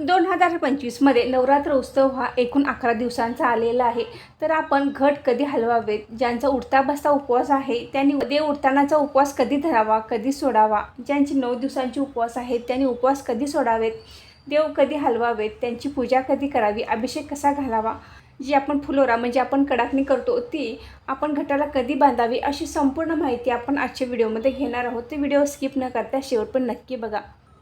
दोन हजार पंचवीसमध्ये नवरात्र उत्सव हा एकूण अकरा दिवसांचा आलेला आहे. तर आपण घट कधी हलवावेत? ज्यांचा उठता बसता उपवास आहे त्यांनी देव उठतानाचा उपवास कधी धरावा कधी सोडावा? ज्यांचे नऊ दिवसांचे उपवास आहेत त्यांनी उपवास कधी सोडावेत? देव कधी हलवावेत? त्यांची पूजा कधी करावी? अभिषेक कसा घालावा? जी आपण फुलोरा म्हणजे आपण कडाकणी करतो ती आपण घटाला कधी बांधावी? अशी संपूर्ण माहिती आपण आजच्या व्हिडिओमध्ये घेणार आहोत. ते व्हिडिओ स्किप न करता शेवट पण नक्की बघा.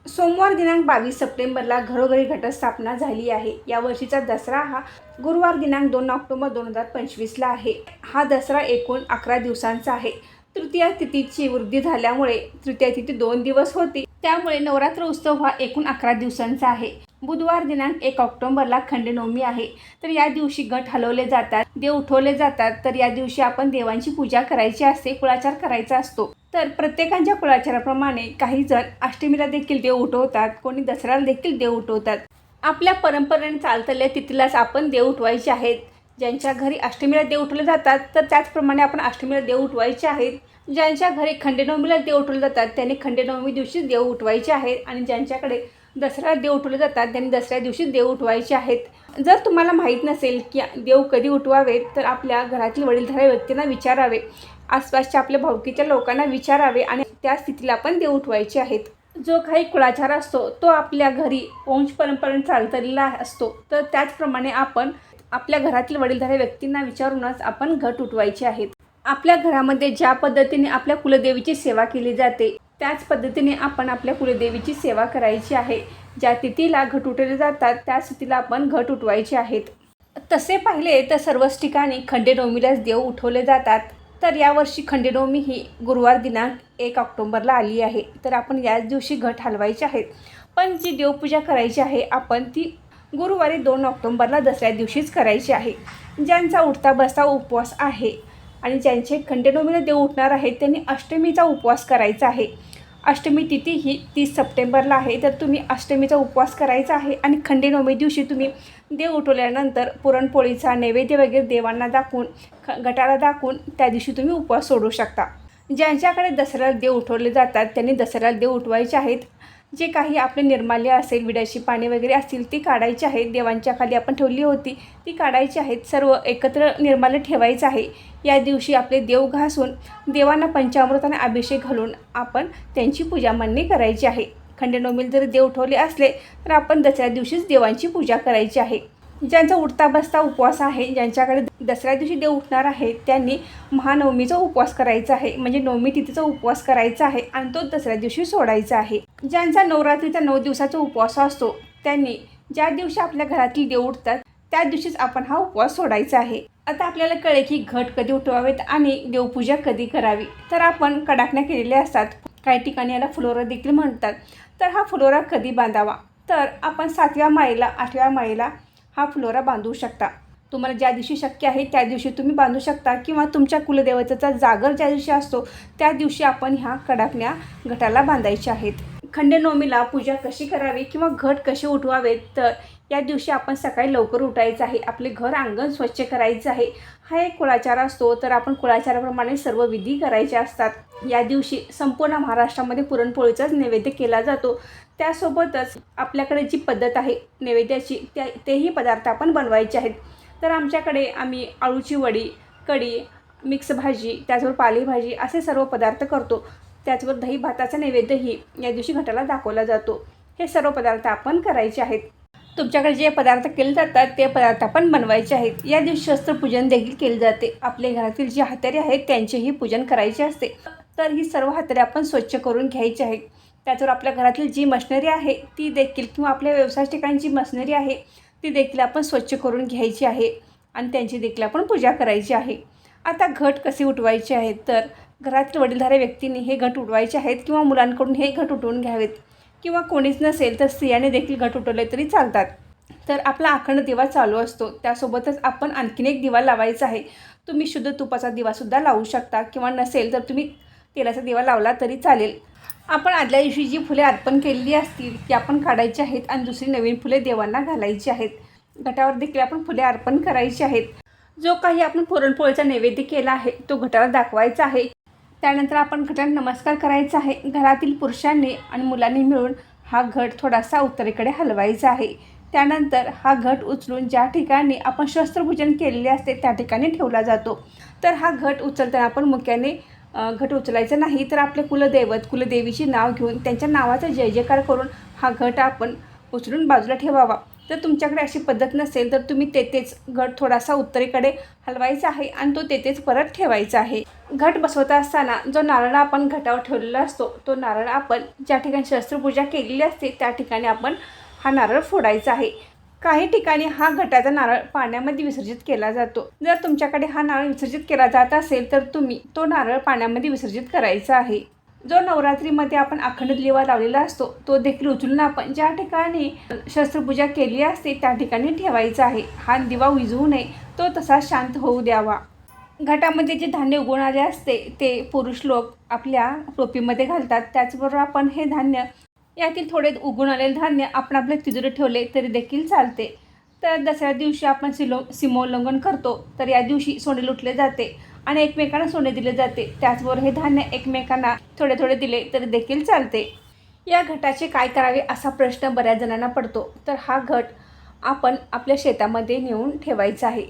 सोमवार दिनांक बावीस सप्टेंबरला घरोघरी घटस्थापना झाली आहे. या वर्षीचा दसरा हा गुरुवार दिनांक दोन ऑक्टोबर दोन हजार पंचवीसला आहे. हा दसरा एकूण अकरा दिवसांचा आहे. तृतीया तिथीची वृद्धी झाल्यामुळे तृतीया तिथी दोन दिवस होती. त्यामुळे नवरात्र उत्सव हा एकूण अकरा दिवसांचा आहे. बुधवार दिनांक एक ऑक्टोबरला खंडेनवमी आहे. तर या दिवशी गट हलवले जातात देव उठवले जातात. तर या दिवशी आपण देवांची पूजा करायची असते कुळाचार करायचा असतो. तर प्रत्येकांच्या कुळाचाराप्रमाणे काही जण अष्टमीला देखील देव उठवतात कोणी दसऱ्याला देखील देव उठवतात. आपल्या परंपरेने चालतल्या तिथीलाच आपण देव उठवायचे आहेत. ज्यांच्या घरी अष्टमीला देव उठवले जातात तर त्याचप्रमाणे आपण अष्टमीला देव उठवायचे आहेत. ज्यांच्या घरी खंडेनवमीला देव उठवले जातात त्यांनी खंडेनवमी दिवशी देव उठवायचे आहेत. आणि ज्यांच्याकडे दसऱ्याला देव उठवले जातात त्यांनी दसऱ्या दिवशी देव उठवायचे आहेत. जर तुम्हाला माहीत नसेल की देव कधी उठवावेत तर आपल्या घरातील वडीलधाऱ्या व्यक्तींना विचारावे. आसपासच्या आपल्या भावकीच्या लोकांना विचारावे आणि त्या स्थितीला आपण देव उठवायचे आहेत. जो काही कुळाचार असतो तो आपल्या घरी वंश परंपरेने चालतलेला असतो. तर त्याचप्रमाणे आपण आपल्या घरातील वडीलधाऱ्या व्यक्तींना विचारूनच आपण घट उठवायचे आहेत. आपल्या घरामध्ये ज्या पद्धतीने आपल्या कुलदेवीची सेवा केली जाते त्याच पद्धतीने आपण आपल्या कुलदेवीची सेवा करायची आहे. ज्या तिथीला घट उठवले जातात त्या तिथीला आपण घट उठवायचे आहेत. तसे पाहिले तर सर्वच ठिकाणी खंडेनवमीलाच देव उठवले जातात. तर यावर्षी खंडेनवमी ही गुरुवार दिनांक एक ऑक्टोंबरला आली आहे. तर आपण याच दिवशी घट हलवायचे आहेत पण जी देवपूजा करायची आहे आपण ती गुरुवारी दोन ऑक्टोंबरला दसऱ्या दिवशीच करायची आहे. ज्यांचा उठता बसता उपवास आहे आणि ज्यांचे खंडेनवमीला देव उठणार आहेत त्यांनी अष्टमीचा उपवास करायचा आहे. अष्टमी तिथी ही तीस सप्टेंबरला आहे. तर तुम्ही अष्टमीचा उपवास करायचा आहे आणि खंडेनवमी दिवशी तुम्ही देव उठवल्यानंतर पुरणपोळीचा नैवेद्य वगैरे देवांना दाखवून ख गटाला दाखवून त्या दिवशी तुम्ही उपवास सोडू शकता. ज्यांच्याकडे दसऱ्याला देव उठवले जातात त्यांनी दसऱ्याला देव उठवायचे आहेत. जे काही आपले निर्माल्य असेल विड्याची पाने वगैरे असतील ती काढायची आहेत. देवांच्या खाली आपण ठेवली होती. ती काढायची आहेत. सर्व एकत्र निर्माल्य ठेवायचं आहे. या दिवशी आपले देव घासून देवांना पंचामृताने अभिषेक घालून आपण त्यांची पूजा मांडणी करायची आहे. खंडनोमील जर देव ठेवले असले तर आपण दसऱ्या दिवशीच देवांची पूजा करायची आहे. ज्यांचा उठता बसता उपवास आहे ज्यांच्याकडे दसऱ्या दिवशी देव उठणार आहे त्यांनी महानवमीचा उपवास करायचा आहे. म्हणजे नवमी तिथीचा उपवास करायचा आहे आणि तो दसऱ्या दिवशी सोडायचा आहे. ज्यांचा नवरात्रीचा नऊ दिवसाचा उपवास असतो त्यांनी ज्या दिवशी आपल्या घरातील देव उठतात त्या दिवशीच आपण हा उपवास सोडायचा आहे. आता आपल्याला कळे की घट कधी उठवावेत आणि देवपूजा कधी करावी. तर आपण कडाकण्या केलेल्या असतात. काही ठिकाणी याला फुलोरा देखील म्हणतात. तर हा फुलोरा कधी बांधावा? तर आपण सातव्या माईला आठव्या माळीला हा फुलोरा बांधू शकता. तुम्हाला ज्या दिवशी शक्य आहे त्या दिवशी तुम्ही बांधू शकता किंवा तुमच्या कुलदेवतेचा जागर ज्या दिवशी असतो त्या दिवशी आपण ह्या कडाकण्या घटाला बांधायच्या आहेत. खंडनवमीला पूजा कशी करावी किंवा घट कसे उठवावेत तर या दिवशी आपण सकाळी लवकर उठायचं आहे. आपले घर अंगण स्वच्छ करायचं आहे. हा एक कुळाचार असतो. तर आपण कुळाचाराप्रमाणे सर्व विधी करायचे असतात. या दिवशी संपूर्ण महाराष्ट्रामध्ये पुरणपोळीचाच नैवेद्य केला जातो. त्यासोबतच आपल्याकडे जी पद्धत आहे नैवेद्याची त्या तेही पदार्थ आपण बनवायचे आहेत. तर आमच्याकडे आम्ही आळूची वडी कढी मिक्स भाजी त्याचबरोबर पालेभाजी असे सर्व पदार्थ करतो. त्याचबरोबर दही भाताचा नैवेद्यही या दिवशी घटाला दाखवला जातो. हे सर्व पदार्थ आपण करायचे आहेत. तुमच्याकडे जे पदार्थ केले जातात ते पदार्थ आपण बनवायचे आहेत. या दिवशी शस्त्रपूजन देखील केले जाते. आपल्या घरातील जी हातारे आहेत त्यांचेही पूजन करायचे असते. तर ही सर्व हातारे आपण स्वच्छ करून घ्यायची आहेत. त्याचवर आपल्या घरातील जी मशिनरी आहे ती देखील किंवा आपल्या व्यवसाय ठिकाणी जी मशिनरी आहे ती देखील आपण स्वच्छ करून घ्यायची आहे आणि त्यांची देखील आपण पूजा करायची आहे. आता घट कसे उठवायचे आहेत? तर घरातील वडीलधाऱ्या व्यक्तींनी हे घट उठवायचे आहेत किंवा मुलांकडून हे घट उठवून घ्यावेत. किंवा कोणीच नसेल तर स्त्रियाने देखील घट उठवले तरी चालतात. तर आपला अखंड दिवा चालू असतो. त्यासोबतच आपण आणखीन एक दिवा लावायचा आहे. तुम्ही शुद्ध तुपाचा दिवासुद्धा लावू शकता किंवा नसेल तर तुम्ही तेलाचा दिवा लावला तरी चालेल. आपण आदल्या दिवशी जी फुले अर्पण केलेली असतील ती आपण काढायची आहेत आणि दुसरी नवीन फुले देवांना घालायची आहेत. घटावर देखील आपण फुले अर्पण करायची आहेत. जो काही आपण पुरणपोळीचा नैवेद्य केला आहे तो घटाला दाखवायचा आहे. त्यानंतर आपण घटाला नमस्कार करायचा आहे. घरातील पुरुषांनी आणि मुलांनी मिळून हा घट थोडासा उत्तरेकडे हलवायचा आहे. त्यानंतर हा घट उचलून ज्या ठिकाणी आपण शस्त्रपूजन केलेले असते त्या ठिकाणी ठेवला जातो. तर हा घट उचलताना आपण मुख्याने घट उचलायचा नाही तर आपले कुलदैवत कुलदेवीचे नाव घेऊन त्यांच्या नावाचा जय जयकार करून हा घट आपण उचलून बाजूला ठेवावा. जर तुमच्याकडे अशी पद्धत नसेल तर तुम्ही तेथेच घट थोडासा उत्तरेकडे हलवायचा आहे आणि तो तेथेच परत ठेवायचा आहे. घट बसवत असताना जो नारळ आपण घटावर ठेवलेला असतो तो नारळ आपण ज्या ठिकाणी शस्त्रपूजा केलेली असते त्या ठिकाणी आपण हा नारळ फोडायचा आहे. काही ठिकाणी हा घटाचा नारळ पाण्यामध्ये विसर्जित केला जातो. जर तुमच्याकडे हा नारळ विसर्जित केला जात असेल तर तुम्ही तो नारळ पाण्यामध्ये विसर्जित करायचा आहे. जो नवरात्रीमध्ये आपण अखंड दिवा लावलेला असतो तो देखील उचलून आपण ज्या ठिकाणी शस्त्रपूजा केली असते त्या ठिकाणी ठेवायचा आहे. हा दिवा विझवू नये तो तसा शांत होऊ द्यावा. घटामध्ये जे धान्य उगवणारे असते ते पुरुष लोक आपल्या टोपीमध्ये घालतात. त्याचबरोबर आपण हे धान्य यातील थोडे उगवून आलेले धान्य आपण आपले तिजोरी ठेवले तरी देखील चालते. तर दसऱ्या दिवशी आपण सिलो सीमोल्लंघन करतो तर या दिवशी सोने लुटले जाते. आणि एकमेकांना सोने दिले जाते. त्याचबरोबर हे धान्य एकमेकांना थोडे थोडे दिले तरी देखील चालते. या घटाचे काय करावे असा प्रश्न बऱ्याच जणांना पडतो. तर हा घट आपण आपल्या शेतामध्ये नेऊन ठेवायचा आहे.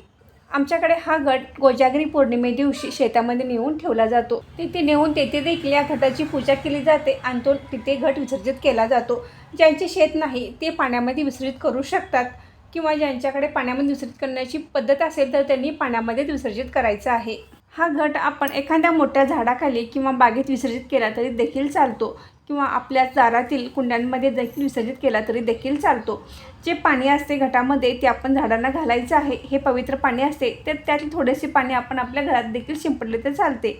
आमच्याकडे हा गट कोजागिरी पौर्णिमे दिवशी शेतामध्ये नेऊन ठेवला जातो. तिथे नेऊन तेथे देखील या घटाची पूजा केली जाते आणि तो तिथे घट विसर्जित केला जातो. ज्यांचे शेत नाही ते पाण्यामध्ये विसर्जित करू शकतात किंवा ज्यांच्याकडे पाण्यामध्ये विसर्जित करण्याची पद्धत असेल तर त्यांनी पाण्यामध्ये विसर्जित करायचं आहे. हा घट आपण एखाद्या मोठ्या झाडाखाली किंवा बागेत विसर्जित केला तरी देखील चालतो. किंवा आपल्या दारातील कुंड्यांमध्ये देखील विसर्जित केला तरी देखील चालतो. जे पाणी असते घटामध्ये ते आपण झाडांना घालायचं आहे. हे पवित्र पाणी असते. तर त्यातील थोडेसे पाणी आपण आपल्या घरात देखील शिंपडले तर चालते.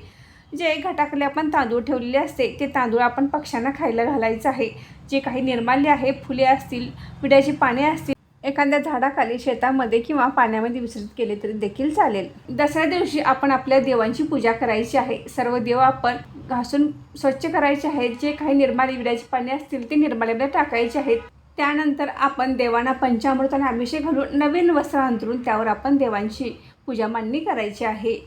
जे घटाखाली आपण तांदूळ ठेवलेले असते ते तांदूळ आपण पक्ष्यांना खायला घालायचं आहे. जे काही निर्माल्य आहे फुले असतील विड्याची पाने असतील एखाद्या झाडाखाली शेतामध्ये किंवा पाण्यामध्ये विसर्जित केले तरी देखील चालेल. दसऱ्या दिवशी आपण आपल्या देवांची पूजा करायची आहे. सर्व देव आपण घासून स्वच्छ करायचे आहेत. जे काही निर्माली विड्याची पाने असतील ते निर्माल्यामध्ये टाकायचे आहेत. त्यानंतर आपण देवांना पंचामृताने अभिषेक घालून नवीन वस्त्र अंतरून त्यावर आपण देवांची पूजा मांडणी करायची आहे.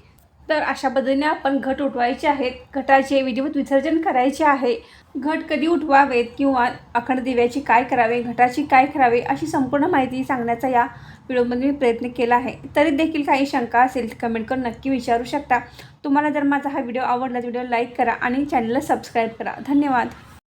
तर अशा पद्धतीने आपण घट उठवायचे आहेत घटाचे विधिवत विसर्जन करायचे आहे. घट कधी उठवावेत किंवा अखंड दिव्याची काय करावे घटाची काय करावे अशी संपूर्ण माहिती सांगण्याचा या व्हिडिओमध्ये मी प्रयत्न केला आहे. तरी देखील काही शंका असेल कमेंट करून नक्की विचारू शकता. तुम्हाला जर माझा हा व्हिडिओ आवडला तर व्हिडिओ लाईक करा आणि चॅनलला सबस्क्राईब करा. धन्यवाद.